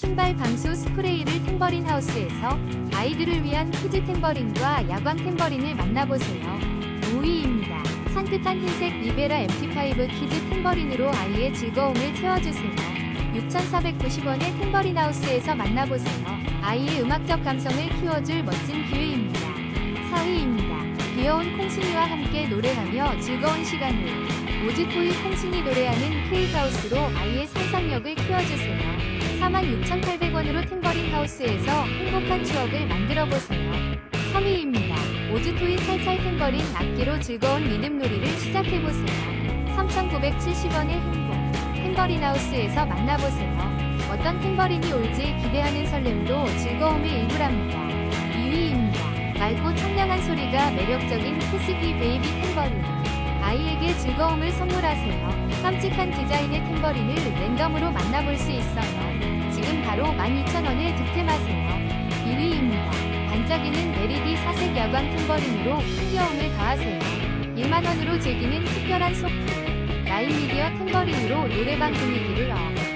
신발 방수 스프레이를 탬버린 하우스에서 아이들을 위한 키즈 탬버린과 야광 탬버린을 만나보세요. 5위입니다. 산뜻한 흰색 리베라 MT5 키즈 탬버린으로 아이의 즐거움을 채워주세요. 6,490원의 탬버린 하우스에서 만나보세요. 아이의 음악적 감성을 키워줄 멋진 기회입니다. 4위입니다. 귀여운 콩순이와 함께 노래하며 즐거운 시간을 오즈토이 콩순이 노래하는 케이크하우스로 아이의 상상력을 키워주세요. 46,800원으로 탬버린 하우스에서 행복한 추억을 만들어보세요. 3위입니다. 오즈토이 찰찰 탬버린 악기로 즐거운 리듬놀이를 시작해보세요. 3,970원의 행복 탬버린 하우스에서 만나보세요. 어떤 탬버린이 올지 기대하는 설렘도 즐거움의 일부랍니다. 2위입니다. 맑고 청량한 소리가 매력적인 키스비 베이비 탬버린. 아이에게 즐거움을 선물하세요. 깜찍한 디자인의 탬버린을 랜덤으로 만나볼 수 있어요. 지금 바로 12,000원에 득템하세요. 2위입니다. 반짝이는 LED 사색 야광 탬버린으로 흥겨움을 더하세요. 1만원으로 즐기는 특별한 소품. 라인미디어 탬버린으로 노래방 분위기를 얻어